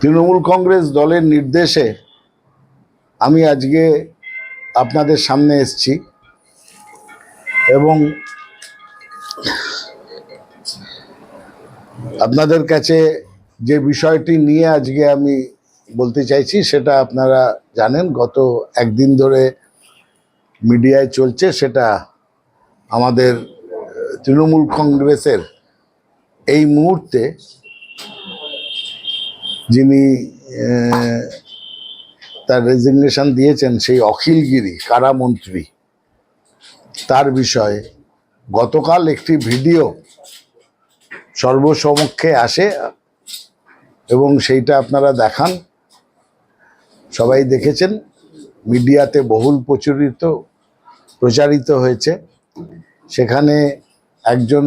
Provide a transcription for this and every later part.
তৃণমূল কংগ্রেস দলের নির্দেশে আমি আজকে আপনাদের সামনে এসেছি এবং আপনাদের কাছে যে বিষয়টি নিয়ে আজকে আমি বলতে চাইছি, সেটা আপনারা জানেন, গত একদিন ধরে মিডিয়ায় চলছে, সেটা আমাদের তৃণমূল কংগ্রেসের এই মুহূর্তে যিনি তার রেজিগনেশন দিয়েছেন সেই অখিলগিরি কারামন্ত্রী তার বিষয়ে গতকাল একটি ভিডিও সর্বসমক্ষে আসে এবং সেইটা আপনারা দেখান। সবাই দেখেছেন, মিডিয়াতে বহুল প্রচলিত, প্রচারিত হয়েছে। সেখানে একজন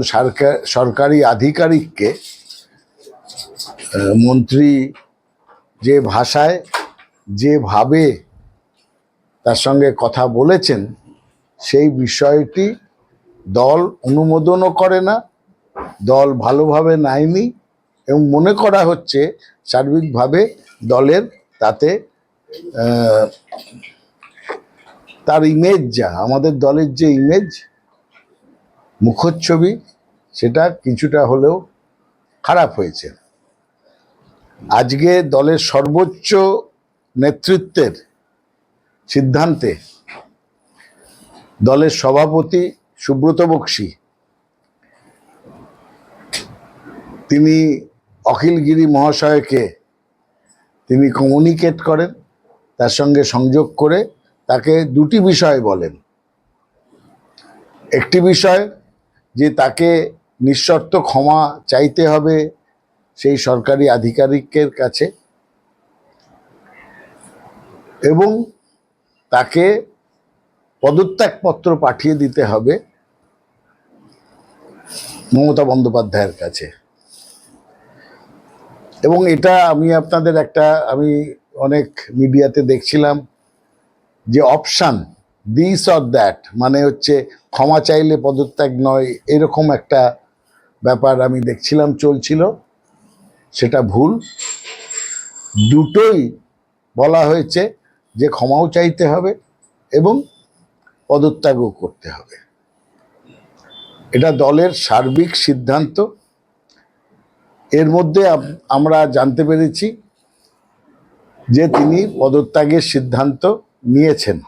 সরকার আধিকারিককে মন্ত্রী যে ভাষায়, যেভাবে তার সঙ্গে কথা বলেছেন, সেই বিষয়টি দল অনুমোদনও করে না, দল ভালোভাবে নেয়নি এবং মনে করা হচ্ছে সার্বিকভাবে দলের তাতে তার ইমেজ যা, আমাদের দলের যে ইমেজ মুখচ্ছবি, সেটা কিছুটা হলেও খারাপ হয়েছে। আজকে দলের সর্বোচ্চ নেতৃত্বের সিদ্ধান্তে দলের সভাপতি সুব্রত বক্সী, তিনি অখিলগিরি মহাশয়কে তিনি কমিউনিকেট করেন, তার সঙ্গে সংযোগ করে তাকে দুটি বিষয় বলেন। একটি বিষয় যে তাকে নিঃশর্ত ক্ষমা চাইতে হবে সেই সরকারি আধিকারিকের কাছে। এবং তাকে পদত্যাগপত্র পাঠিয়ে দিতে হবে মমতা বন্দ্যোপাধ্যায়ের কাছে। এবং এটা আমি আপনাদের একটা, আমি অনেক মিডিয়াতে দেখছিলাম যে অপশান, দিস অর দ্যাট মানে হচ্ছে ক্ষমা চাইলে পদত্যাগ নয়, এরকম একটা ব্যাপার আমি দেখছিলাম, চলছিল। সেটা ভুল। দুটোই বলা হয়েছে যে ক্ষমাও চাইতে হবে এবং পদত্যাগও করতে হবে। এটা দলের সার্বিক সিদ্ধান্ত। এর মধ্যে আমরা জানতে পেরেছি যে তিনি পদত্যাগের সিদ্ধান্ত নিয়েছেন।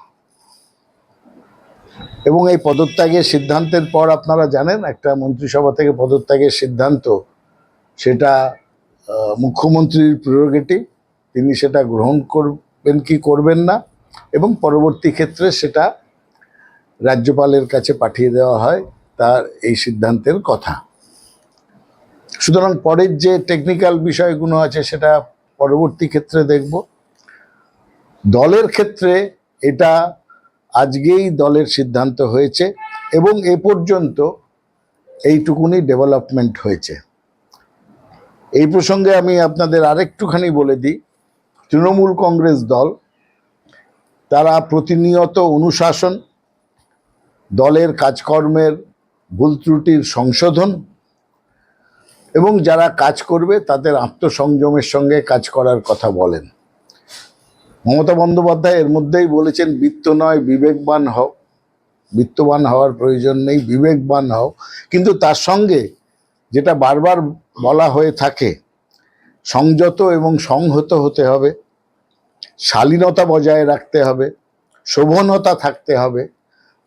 এবং এই পদত্যাগের সিদ্ধান্তের পর আপনারা জানেন, একটা মন্ত্রিসভা থেকে পদত্যাগের সিদ্ধান্ত, সেটা মুখ্যমন্ত্রীর প্রিরোগেটিভ তিনি সেটা গ্রহণ করবেন কি করবেন না, এবং পরবর্তী ক্ষেত্রে সেটা রাজ্যপালের কাছে পাঠিয়ে দেওয়া হয় তার এই সিদ্ধান্তের কথা। সুতরাং পরের যে টেকনিক্যাল বিষয়গুলো আছে সেটা পরবর্তী ক্ষেত্রে দেখব। দলের ক্ষেত্রে এটা আজকেই দলের সিদ্ধান্ত হয়েছে এবং এ পর্যন্ত এইটুকুনি ডেভেলপমেন্ট হয়েছে। এই প্রসঙ্গে আমি আপনাদের আরেকটুখানি বলে দিই। তৃণমূল কংগ্রেস দল, তারা প্রতিনিয়ত অনুশাসন, দলের কাজকর্মের ভুল ত্রুটির সংশোধন এবং যারা কাজ করবে তাদের আত্মসংযমের সঙ্গে কাজ করার কথা বলেন। মমতা বন্দ্যোপাধ্যায় এর মধ্যেই বলেছেন, বৃত্ত নয়, বিবেকবান হও। বিত্তবান হওয়ার প্রয়োজন নেই, বিবেকবান হও। কিন্তু তার সঙ্গে যেটা বারবার বলা হয়ে থাকে, সংযত এবং সংহত হতে হবে, শালীনতা বজায় রাখতে হবে, শোভনতা থাকতে হবে,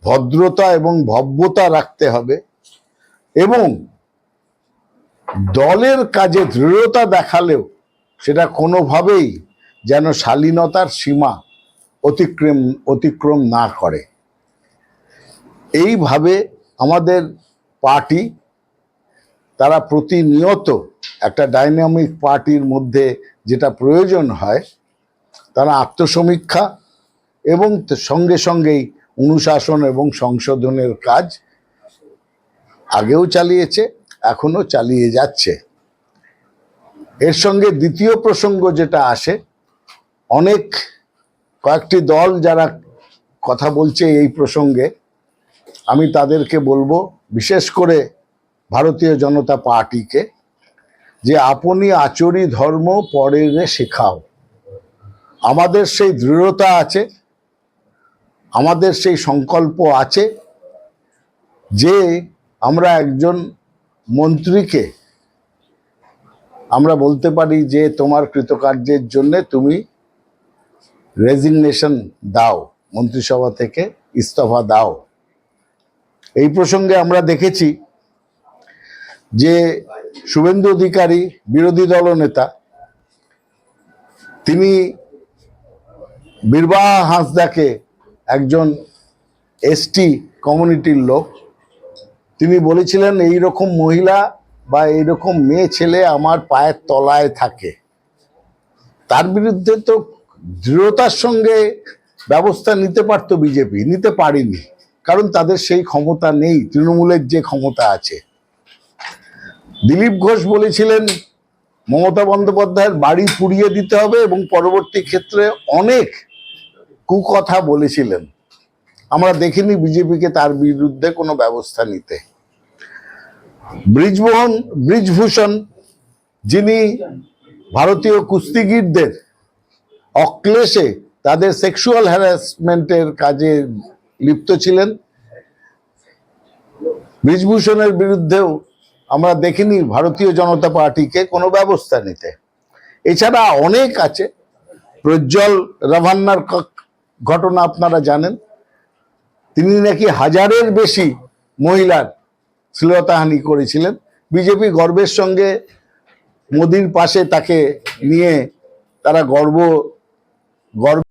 ভদ্রতা এবং ভব্যতা রাখতে হবে এবং দলের কাজে দৃঢ়তা দেখালেও সেটা কোনোভাবেই যেন শালীনতার সীমা অতিক্রম অতিক্রম না করে। এইভাবে আমাদের পার্টি তারা প্রতিনিয়ত একটা ডাইনামিক পার্টির মধ্যে যেটা প্রয়োজন হয়, তারা আত্মসমীক্ষা এবং সঙ্গে সঙ্গেই অনুশাসন এবং সংশোধনের কাজ আগেও চালিয়েছে এখনও চালিয়ে যাচ্ছে। এর সঙ্গে দ্বিতীয় প্রসঙ্গ যেটা আসে, অনেক কয়েকটি দল যারা কথা বলছে এই প্রসঙ্গে, আমি তাদেরকে বলব, বিশেষ করে ভারতীয় জনতা পার্টিকে যে আপনি আচরি ধর্ম পরের শেখাও। আমাদের সেই দৃঢ়তা আছে, আমাদের সেই সংকল্প আছে যে আমরা একজন মন্ত্রীকে আমরা বলতে পারি যে তোমার কৃতকার্যের জন্য তুমি রেজিগনেশন দাও, মন্ত্রিসভা থেকে ইস্তফা দাও। এই প্রসঙ্গে আমরা দেখেছি যে শুভেন্দু অধিকারী বিরোধী দলনেতা তিনি বীরবাহা হাঁসদাকে একজন এসটি কমিউনিটির লোক। তিনি বলেছিলেন এই রকম মহিলা বা এইরকম মেয়ে ছেলে আমার পায়ের তলায় থাকে। তার বিরুদ্ধে তো দৃঢ়তার সঙ্গে ব্যবস্থা নিতে পারতো বিজেপি। নিতে পারিনি, কারণ তাদের সেই ক্ষমতা নেই। তৃণমূলের যে ক্ষমতা আছে দিলীপ ঘোষ বলেছিলেন, মমতা বন্দ্যোপাধ্যায়ের বাড়ি পুড়িয়ে দিতে হবে এবং পরবর্তী ক্ষেত্রে অনেক কুকথা বলেছিলেন। আমরা দেখিনি বিজেপিকে তার বিরুদ্ধে কোনো ব্যবস্থা নিতে। ব্রিজমোহন, ব্রিজভূষণ, যিনি ভারতীয় কুস্তিগিরদের অক্লেশে তাদের সেক্সুয়াল হ্যারাসমেন্টের কাজে লিপ্ত ছিলেন, ব্রিজভূষণের বিরুদ্ধেও আমরা দেখিনি ভারতীয় জনতা পার্টিকে কোনো ব্যবস্থা নিতে। এছাড়া অনেক আছে। প্রজ্জ্বল রাভান্নার ঘটনা আপনারা জানেন। তিনি নাকি হাজারের বেশি মহিলার শ্লীলতাহানি করেছিলেন। বিজেপি গর্বের সঙ্গে মোদির পাশে তাকে নিয়ে তারা গর্ব গর্ব